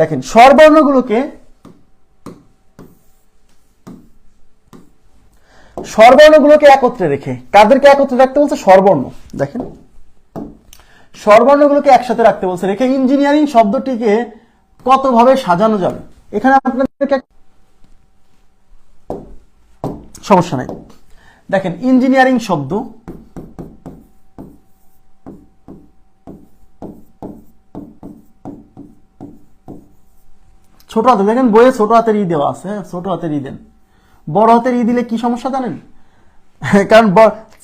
দেখেন, স্বরবর্ণগুলোকে স্বরবর্ণগুলোকে একত্রে রেখে, কাদেরকে একত্রে রাখতে বলছে স্বরবর্ণ? দেখেন, স্বরবর্ণগুলোকে একসাথে রাখতে বলছে, রেখে ইঞ্জিনিয়ারিং শব্দটিকে কতভাবে সাজানো যাবে? এখানে আপনাদেরকে সমস্যা নাই। দেখেন, ইঞ্জিনিয়ারিং শব্দ ছোট হাতে দেখেন বইয়ে ছোট হাতের ই দেওয়া আছে হ্যাঁ, ছোট হাতের ই দেন। বড় হাতের ই দিলে কি সমস্যা জানেন? কারণ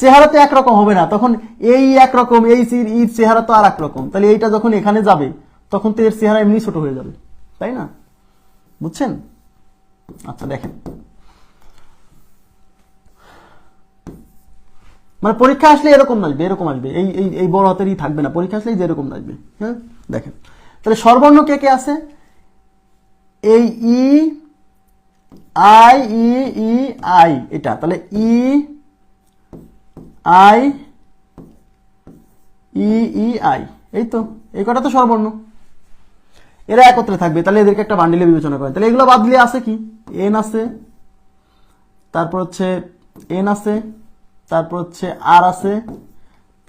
চেহারা তো একরকম হবে না তখন এই একরকম এই সি- ই চেহারা তো আর একরকম তাহলে এইটা যখন এখানে যাবে তখন তো এর চেহারা এমনি ছোট হয়ে যাবে তাই না? বুঝছেন? আচ্ছা দেখেন। মানে পরীক্ষা আসলে এরকম আসবে এরকম আসবে এই এই বড় হাতেরই থাকবে না পরীক্ষা আসলেই যেরকম আসবে হ্যাঁ দেখেন। তাহলে সর্বর্ণ কে কে আছে? এই ই, আই, ই ই, আই, এটা, তাহলে ই, আই, ই ই, আই, এই তো, এই কটা তো সর্বর্ণ এরা একত্রে থাকবে, তাহলে এদেরকে একটা বান্ডিলে বিবেচনা করেন তাহলে এগুলো বাদ দিলে আছে কি? এন আছে, তারপর হচ্ছে এন আছে, তারপর হচ্ছে আর আছে,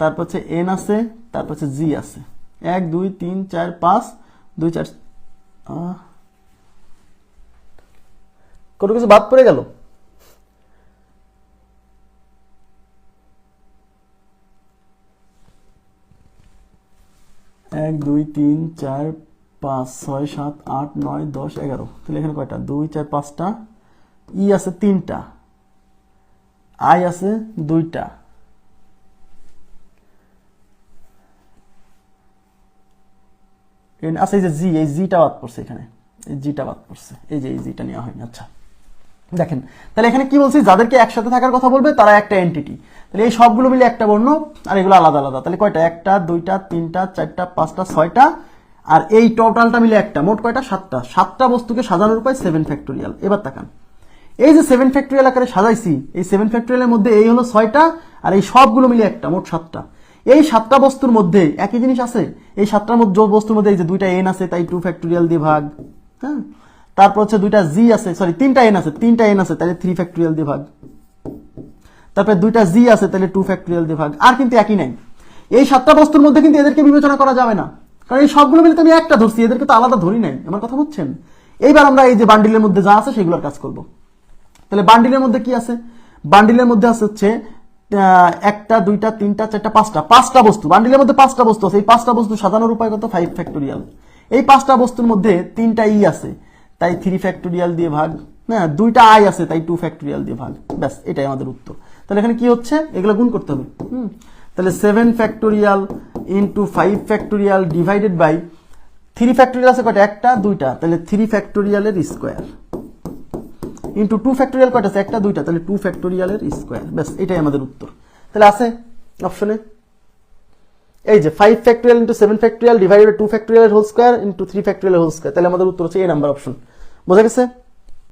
তারপর হচ্ছে এন আছে, তারপর হচ্ছে জি আছে। এক, দুই, তিন, চার, পাঁচ, দুই, চার কোনো কিছু বাদ পড়ে গেল? এক, দুই, তিন, চার, পাঁচ, ছয়, সাত, আট, নয়, দশ, এগারো। তাহলে এখানে কয়টা? দুই, চার, পাঁচটা। ই আছে তিনটা। আই আছে দুইটা। এখানে আচ্ছা এই যে জি, এই জিটা বাদ পড়ছে এখানে। এই জিটা বাদ পড়ছে। এই যে, এই জিটা নেওয়া হয়নি আচ্ছা। দেখেন, তাহলে এখানে কি বলছি? যাদেরকে একসাথে থাকার কথা বলবে, তারা একটা এন্টিটি তাহলে এই সবগুলো মিলে একটা বর্ণ, আর এগুলো আলাদা আলাদা। তাহলে কয়টা? একটা, দুইটা, তিনটা, চারটা, পাঁচটা, ছয়টা, আর এই টোটালটা মিলে একটা। মোট কয়টা? সাতটা। সাতটা বস্তুকে সাজানোর উপায় সেভেন ফ্যাক্টোরিয়াল এবার তাকান। এই যে সেভেন ফ্যাক্টোরিয়াল আকারে সাজাইছি, এই সেভেন ফ্যাক্টোরিয়ালের মধ্যে এই হলো ছয়টা, আর এই সবগুলো মিলে একটা, মোট সাতটা। এই সাতটা বস্তুর মধ্যে একই জিনিস আছে? এই সাতটার মধ্যে বস্তুর মধ্যে এই যে দুইটা এন আছে, তাই টু ফ্যাক্টোরিয়াল দিয়ে ভাগ। হ্যাঁ? তারপর হচ্ছে দুইটা জি আছে সরি তিনটা এন আছে, তিনটা এন আছে, তাহলে থ্রি ফ্যাক্টোরিয়াল দিয়ে ভাগ তারপরে দুইটা জি আছে, তাহলে টু ফ্যাক্টোরিয়াল দিয়ে ভাগ আর কিন্তু একই নাই এই সাতটা বস্তুর মধ্যে কিন্তু এদেরকে বিবেচনা করা যাবে না। কারণ এই সবগুলো মিলে আমি একটা ধরছি, এদেরকে তো আলাদা ধরি নাই। আমার কথা বুঝছেন? এইবার আমরা এই যে বান্ডিলের মধ্যে যা আছে সেগুলোর কাজ করব। তাহলে বান্ডিলের মধ্যে কি আছে? বান্ডিলের মধ্যে আছে হচ্ছে একটা, দুইটা, তিনটা, চারটা, পাঁচটা। পাঁচটা বস্তু। বান্ডিলের মধ্যে পাঁচটা বস্তু আছে। এই পাঁচটা বস্তু সাজানোর উপায় কত? ফাইভ ফ্যাক্টোরিয়াল এই পাঁচটা বস্তুর মধ্যে তিনটা ই আছে। তাই থ্রি ফ্যাক্টোরিয়াল দিয়ে ভাগ। হ্যাঁ দুইটা আই আছে, তাই টু ফ্যাক্টোরিয়াল দিয়ে ভাগ। ব্যাস, এটাই আমাদের উত্তর। তাহলে এখানে কি হচ্ছে? এগুলো গুণ করতে হবে। হুম। তাহলে seven factorial into five factorial divided by three factorial আছে কয়টা? একটা, দুইটা। তাহলে থ্রি ফ্যাক্টোরিয়ালের স্কোয়ার ইন্টু টু ফ্যাক্টোরিয়াল কয়টা আছে? একটা, দুইটা। তাহলে টু ফ্যাক্টোরিয়ালের স্কোয়ার ব্যাস, এটাই আমাদের উত্তর। তাহলে আছে অপশনে এই যে five factorial into seven factorial divided two factorial whole square into three factorial whole square তাহলে আমাদের উত্তর হচ্ছে এই নাম্বার অপশন বোঝা গেছে?